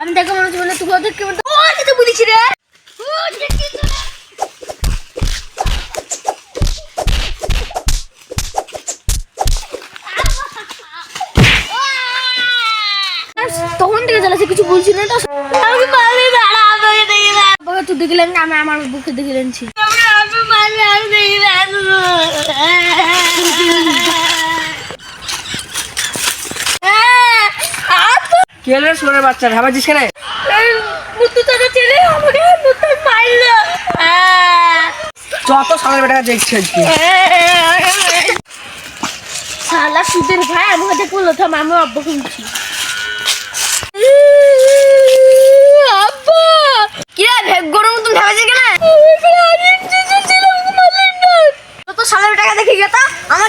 আমি দেখে মনে হচ্ছে তুই ওদের কেমন ও দিতে বলিস রে। দেখি তো তখন থেকে কিছু বলছি না তো। আমি মারবি আমাকে দেখি দেখলেন না আমি আমার বুকে দেখলেনছি আমি মারবি আমি দেখি কি হলো সোনার বাচ্চা ভাবাছিস কেন? মুতু তাদের ছেলে আমাকে মুতু মারলো। যত সামনের বেটা দেখছি আজকে। শালা সুদের ভাই আমাকে দেখব থাম আমি আব্বা শুনছি আব্বা! কি রে ভেগ গরম মতন ভেবেছে কেন? তো সালের টাকা দেখে গেতা আমার